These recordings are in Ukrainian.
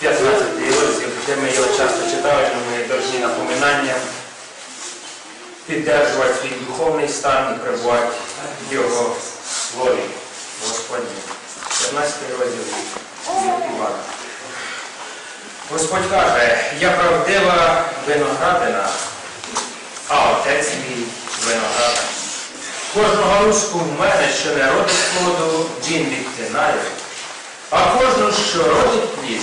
15 розділ, де ми його часто але ми повинні напоминанням піддержувати свій духовний стан і перебувати в Його слові Господнє. 15 розділ Івана. Господь каже, я правдива виноградина, а отець мій виноградар. Кожну галузку в мене, що не родить плоду, він відтинає, а кожну, що родить плід,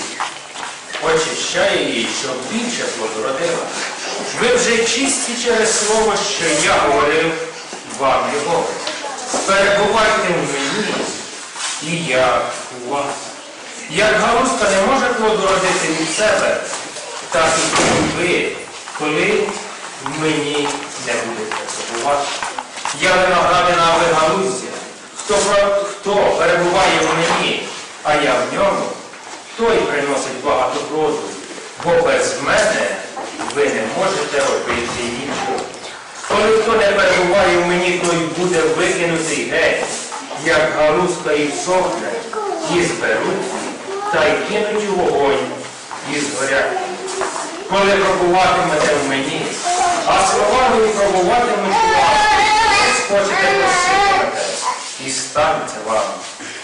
очищає її, щоб більше плоду родила. Ви вже чисті через слово, що я говорив вам його. Перебувайте в мені, і я у вас. Як галузка не може плоду родити від себе, так і ви, коли мені не будете перебувати. Я виноградина, а ви галузя. Хто перебуває в мені, а я в ньому, той приносить багато плоду, бо без мене ви не можете робити нічого. Коли хто не перебуває в мені, той буде викинутий геть, як галузка і всохне, і зберуть, та й кинуть у вогонь, і згорять. Коли пробуватимете в мені, а слова мої пробуватимуть вас, ви схочете проситимете, і станеться вам.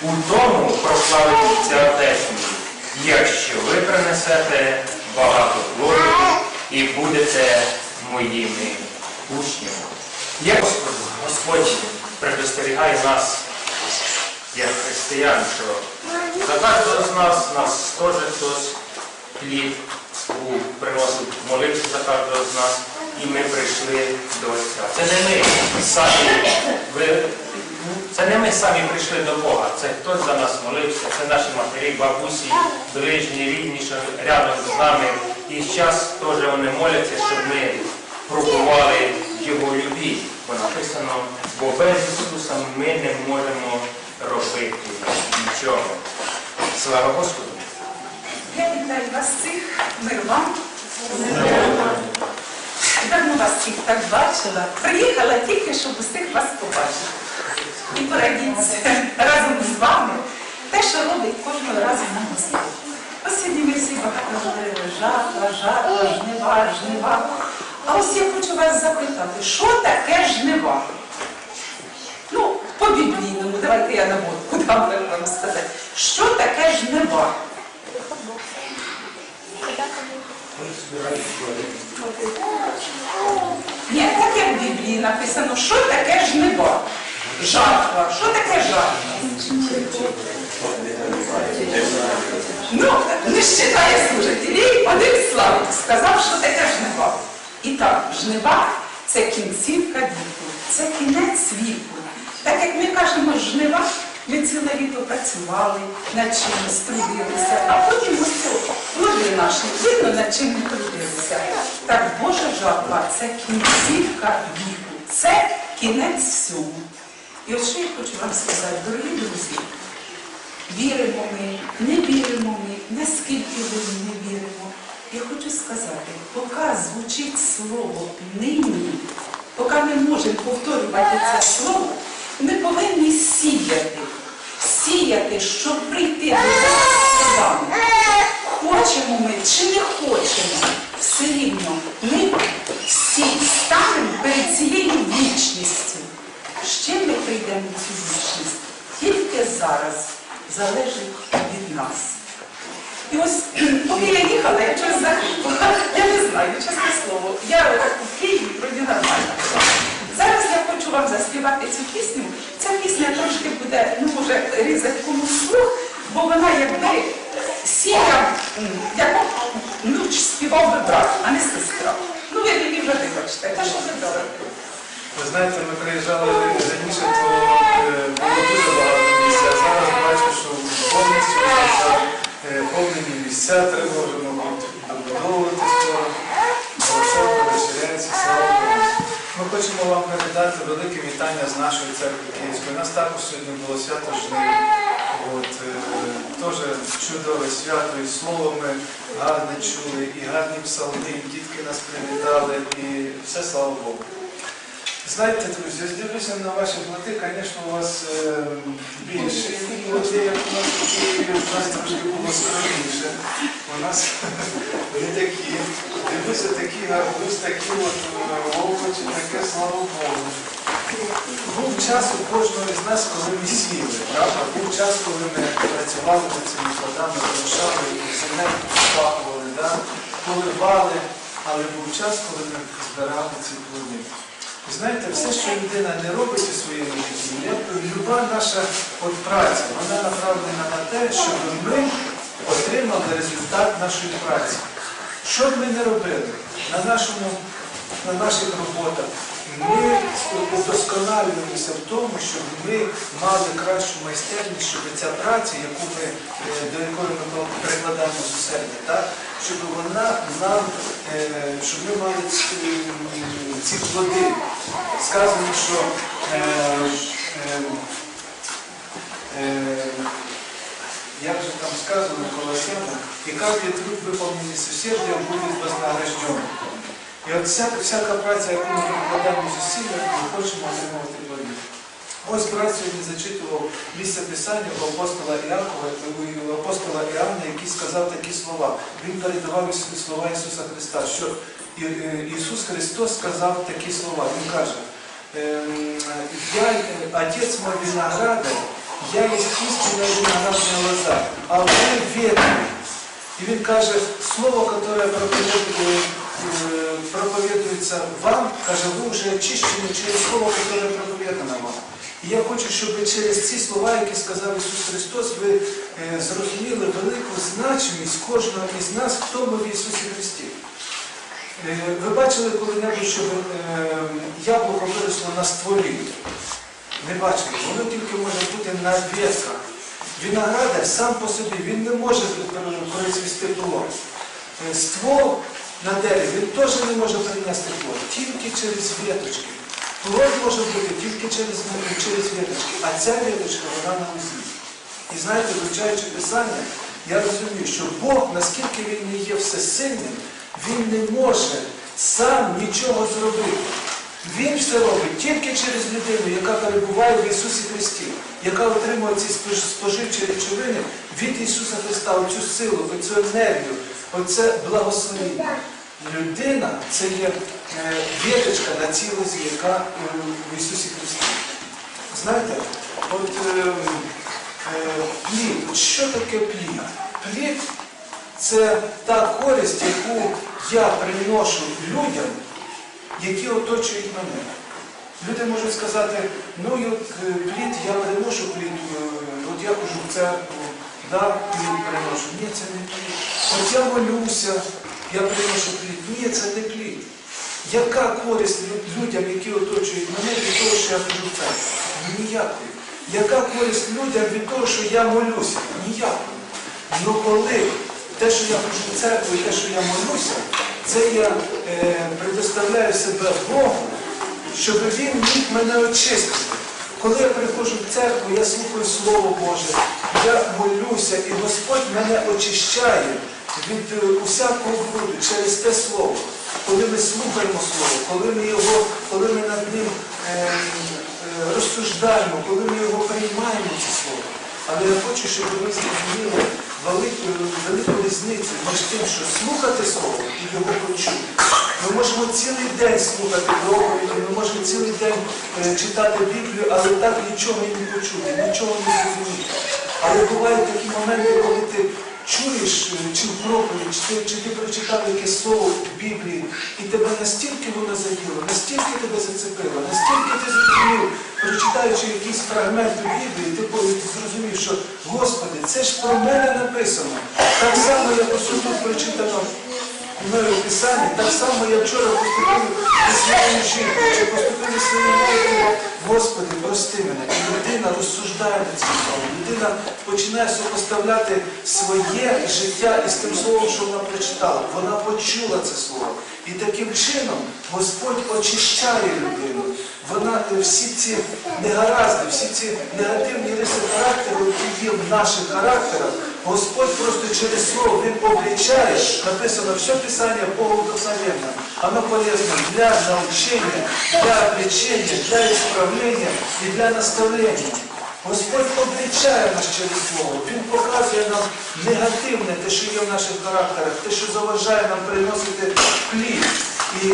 У тому прославиться Отець якщо ви принесете багато плоду і будете моїми учнями. Як Господь, Господь предостерігає нас, як християн, що за кожного з нас, нас теж хтось плід був, приносив, молився за кожного з нас, і ми прийшли до Отця. Це не ми самі, ми самі прийшли до Бога, це хтось за нас молився, це наші матері, бабусі, ближні, рідні, що рядом з нами. І зараз теж вони моляться, щоб ми пробували Його любі. Бо написано, бо без Ісуса ми не можемо робити нічого. Слава Господу! Я вітаю вас всіх, мир вам. Давно вас всіх так бачила. Приїхала тільки, щоб усіх вас побачити. І порадіться разом з вами те, що робить кожного разу на Господь. Ось сьогодні ми всі багато говорили, жатва, жатва, жнива, жнива. А ось я хочу вас запитати, що таке жнива? Ну, по біблійному, давайте я наводку дам вам сказати. Що таке жнива? Ні, так як в Біблії написано, що таке жнива? Жатва. Що таке жатва? Ну, не считає служителів, один Славик сказав, що таке жнива. І так, жнива це кінцівка віку, це кінець віку. Так як ми кажемо жнива, ми ціле літо працювали, над чимось трудилися, а потім ось плоди наші видно, над чим ми трудилися. Так Божа жатва це кінцівка віку, це кінець всього. І от що я хочу вам сказати, дорогі друзі, віримо ми, не віримо ми, наскільки ми не віримо. Я хочу сказати, поки звучить слово нині, поки ми можемо повторювати це слово, ми повинні сіяти, сіяти, щоб прийти до Бога словами. Хочемо ми чи не хочемо, все рівно ми всі станемо перед цією вічністю. З чим ми прийдемо в цю вічність? Тільки зараз залежить від нас. І ось, поки я їхала, я щось захопила. Я не знаю, чесне слово. Я у Києві вроді нормально. Зараз я хочу вам заспівати цю пісню. Ця пісня трошки буде, ну може, різати комусь слух, бо вона якби сіяв, м, як співав би брат, а не сестра. Ну ви мені вже вибачте, та що ви добре. Ви знаєте, ми приїжджали раніше, то е, багато що повністю е, повнені місця треба вже, добудовувати скоро. Ми хочемо вам передати велике вітання з нашої церкви Київської. У нас також сьогодні було свято жнив. Е, теж чудове свято, і слово ми гарне чули, і гарні псалми, і дітки нас привітали, і все слава Богу. Знаєте, друзі, я дивлюся на ваші плати, звісно, у вас е, більше плоти, як у нас у Києві, у нас трошки було скромніше. у нас вони такі, дивлюся, такі гарбуз, такі от е, овочі, таке слава Богу. Був час у кожного із нас, коли ми сіли, правда? Був час, коли ми працювали над цими плодами, залишали і земельку спахували, да? поливали, але був час, коли ми збирали ці плоди. Знаєте, все, що людина не робить у своєму житті, люба наша от праця, вона направлена на те, щоб ми отримали результат нашої праці. Що б ми не робили на, нашому, на наших роботах, ми удосконалюємося в тому, щоб ми мали кращу майстерність, щоб ця праця, яку ми, е, до якої ми прикладаємо зусилля, так, щоб вона нам, е, щоб ми мали ці, м, ці плоди. Сказано, що е, е, е, як же там сказано Колосянам, і каждый труд выполненный с усердием будет вознагражден. І от всяка, всяка праця, яку ми прикладаємо зусилля, ми хочемо отримувати плоди. Ось брат сьогодні зачитував місце Писання у апостола Іакова, у апостола Іоанна, який сказав такі слова. Він передавав слова Ісуса Христа, що е, Ісус Христос сказав такі слова. Він каже, ем, я, е, Отець мой виноградар, я є істинна виноградна лоза, а ви ветви. І він каже, слово, яке проповідує, е, проповідується вам, каже, ви вже очищені через слово, яке проповідано вам. І я хочу, щоб через ці слова, які сказав Ісус Христос, ви е, зрозуміли велику значимість кожного із нас, хто ми в Ісусі Христі. Е, Ви бачили коли-небудь, щоб яблуко виросло на стволі? Не бачили. Воно тільки може бути на ветках. Виноградар сам по собі, він не може произвести плод. Ствол на дереві, він теж не може принести плод, тільки через веточки. Плод може бути тільки через, через веточки, а ця веточка, вона на лозі. І знаєте, вивчаючи Писання, я розумію, що Бог, наскільки Він не є всесильним, Він не може сам нічого зробити. Він все робить тільки через людину, яка перебуває в Ісусі Христі, яка отримує ці спож- споживчі речовини від Ісуса Христа, оцю силу, оцю енергію, оце благословіння. Людина це є е, віточка на лозі, яка в Ісусі Христі. Знаєте, от е, е, плід, от що таке плід? Плід це та користь, яку я приношу людям, які оточують мене. Люди можуть сказати, ну от е, плід, я приношу плід, е, от я в церкву, да, плід приношу. Ні, це не плід. От я молюся, я приношу плід. Ні, це не плід. Яка користь людям, які оточують мене від того, що я хожу в церкву? Ніякої. Яка користь людям від того, що я молюся? Ніякої. Ну коли те, що я ходжу в церкву і те, що я молюся, це я е, предоставляю себе Богу, щоб Він міг мене очистити. Коли я приходжу в церкву, я слухаю Слово Боже, я молюся, і Господь мене очищає від е, усякого бруду через те Слово. Коли ми слухаємо Слово, коли ми його, коли ми над ним е, е, розсуждаємо, коли ми його приймаємо, це Слово. Але я хочу, щоб ви зрозуміли велику, велику різницю між тим, що слухати Слово і його почути. Ми можемо цілий день слухати проповіді, ми можемо цілий день е, читати Біблію, але так нічого не почути, нічого не зрозуміти. Але бувають такі моменти, коли ти чуєш е, чи в проповідь, чи, чи ти прочитав якесь слово в Біблії, і тебе настільки воно заділо, настільки тебе зацепило, настільки ти зрозумів, прочитаючи якийсь фрагмент у Біблії, ти зрозумів, що Господи, це ж про мене написано. Так само, як ось тут прочитано мною в так само я вчора поступив зі своєю жінкою, чи поступив зі своєю жінкою, Господи, прости мене. І людина розсуждає над цим словом. Людина починає сопоставляти своє життя із тим словом, що вона прочитала. Вона почула це слово. І таким чином Господь очищає людину. Вона е, всі ці негаразди, всі ці негативні риси характеру, які є в наших характерах, Господь просто через слово Він обличає, написано все Писання благословенно. Оно полезно для научения, для обличения, для исправления и для наставления. Господь обличає нас через Слово. Він показує нам негативне, те, що є в наших характерах, те, що заважає нам приносити плід. І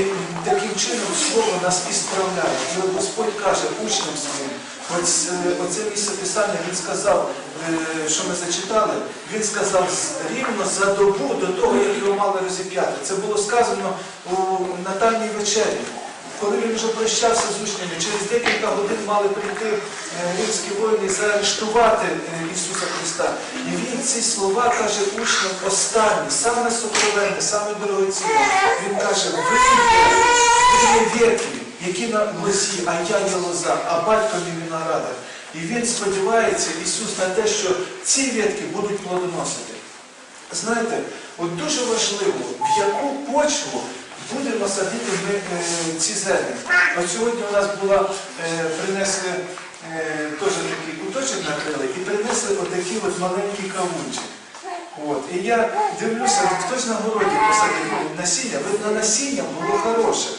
таким чином Слово нас і справляє. І от Господь каже учням своїм, ось е, оце місце Писання він сказав, е, що ми зачитали, він сказав рівно за добу до того, як його мали розіп'яти. Це було сказано у Натальній вечері. Коли він вже прощався з учнями, через декілька годин мали прийти е, римські воїни і заарештувати е, Ісуса Христа. І він ці слова каже учням останні, саме сокровенне, саме дорогоцінне. Він каже, ви є, ви є вірки, які на лозі, а я є лоза, а батько мій виноградар. І він сподівається, Ісус, на те, що ці ветки будуть плодоносити. Знаєте, от дуже важливо, в яку почву будемо садити ми е, ці зерня. От сьогодні у нас була, е, принесли е, теж такий куточок накрили і принесли отакі от маленькі кавунчики. От. І я дивлюся, хтось на городі посадив насіння, видно, насіння було хороше.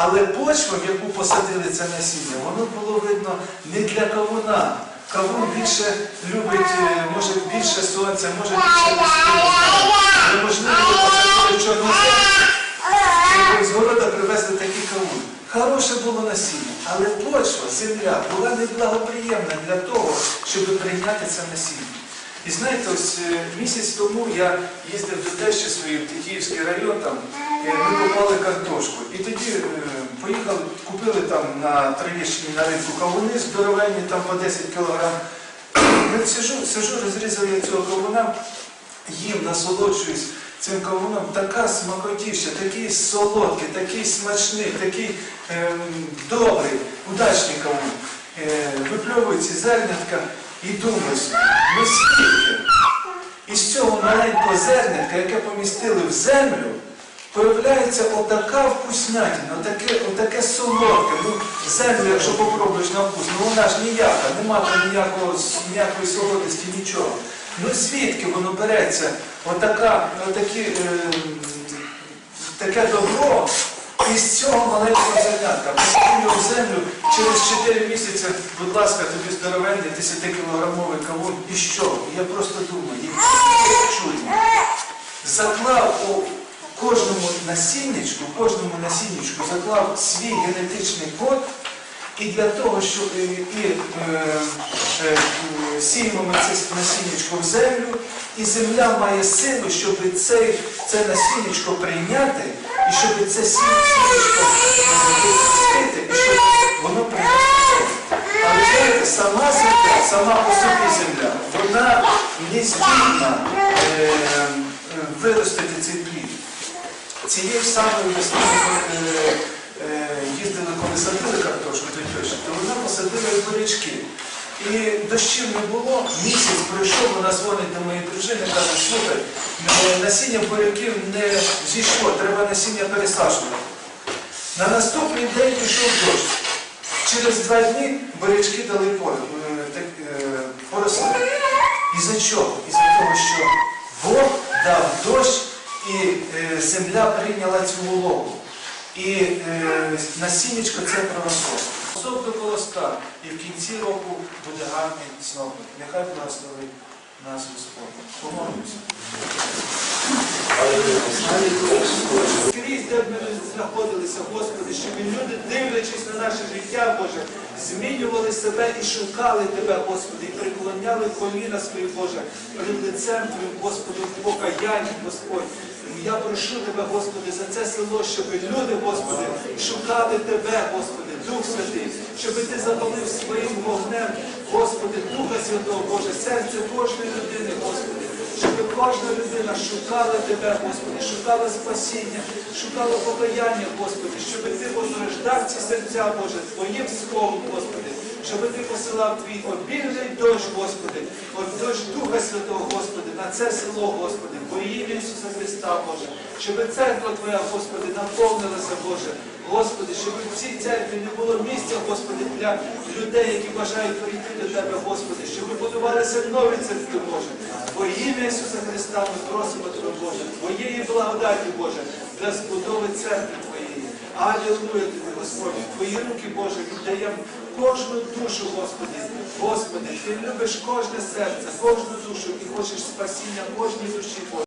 Але почва, в яку посадили це насіння, воно було видно не для кавуна. Кавун більше любить, е, може більше сонця, може більше весни. Неможливо посадити чорнозем, щоб з города привезли такий кавун. Хороше було насіння, але почва, земля була неблагоприємна для того, щоб прийняти це насіння. І знаєте, ось е, місяць тому я їздив до тещі своєї в Тетіївський район, там е, ми купали картошку. І тоді е, поїхали, купили там на Троєщині на ринку кавуни здоровенні, там по 10 кілограм. Я сижу, сижу, розрізав цього кавуна, їм насолоджуюсь цим кавуном. Така смакотівща, такий солодкий, такий смачний, такий ем, добрий, удачний кавун. Е, випльовую ці зернятка і думаю, собі, ну скільки із цього маленького зернятка, яке помістили в землю, появляється отака вкуснятина, отаке, отаке солодке. Ну, землю, якщо попробуєш на вкус, ну вона ж ніяка, нема там ніякого, ніякої солодості, нічого. Ну звідки воно береться? Отака, отакі, е, таке добро із цього маленького зернятка. Посадив в землю через 4 місяці, будь ласка, тобі здоровенний 10-кілограмовий кавун. І що? Я просто думаю, як чудно. Заклав у кожному насіннячку, кожному насіннячку заклав свій генетичний код. І для того, щоб і, і е, е, е, сіємо ми це насіннячко в землю, і земля має силу, щоб цей, це насіннячко прийняти, і щоб це сі- сінечко допустити, і щоб воно принесло. Але знаєте, сама земля, сама по собі земля, вона не здібна е, виростити цей плід. Цієї ж самої весни е, е, їздили, коли садили картошку до тещі, то вона посадила і бурячки. І дощів не було, місяць пройшов, вона дзвонить до моєї дружини, каже, слухай, насіння буряків не зійшло, треба насіння пересаджувати. На наступний день пішов дощ. Через два дні бурячки дали е, е, поросли. І за чого? І за того, що Бог дав дощ, і е, земля прийняла цю вологу. І е, насіннячко це проросло. До колоска, і в кінці року буде гарний снопик. Нехай благословить нас Господь. Помолимося. Скрізь, де б ми знаходилися, Господи, щоб люди, дивлячись на наше життя, Боже, змінювали себе і шукали Тебе, Господи, і преклоняли коліна свої, Боже, перед лицем Твоїм, Господи, в покаянні, Господь. Я прошу Тебе, Господи, за це село, щоб люди, Господи, шукали Тебе, Господи, Дух Святий, щоб Ти запалив своїм вогнем, Господи, Духа Святого, Боже, серце кожної людини, Господи. Щоб кожна людина шукала Тебе, Господи, шукала спасіння, шукала покаяння, Господи, щоб Ти возрождав ці серця, Боже, Твоїм словом, Господи, щоб Ти посилав Твій обільний дощ, Господи, дощ Духа Святого, Господи, на це село, Господи, во ім'я Ісуса Христа, Боже, щоб церква Твоя, Господи, наповнилася, Боже, Господи, щоб в цій церкві не було місця, Господи, для людей, які бажають прийти до Тебе, Господи, щоб будувалися нові церкви, Боже. Во ім'я Ісуса Христа ми просимо Тебе, Боже, Твоєї благодаті, Боже, для збудови церкви Твоєї. Алілуя Тобі, Господь, Твої руки, Боже, віддаємо кожну душу, Господи. Господи, Ти любиш кожне серце, кожну душу і хочеш спасіння кожній душі.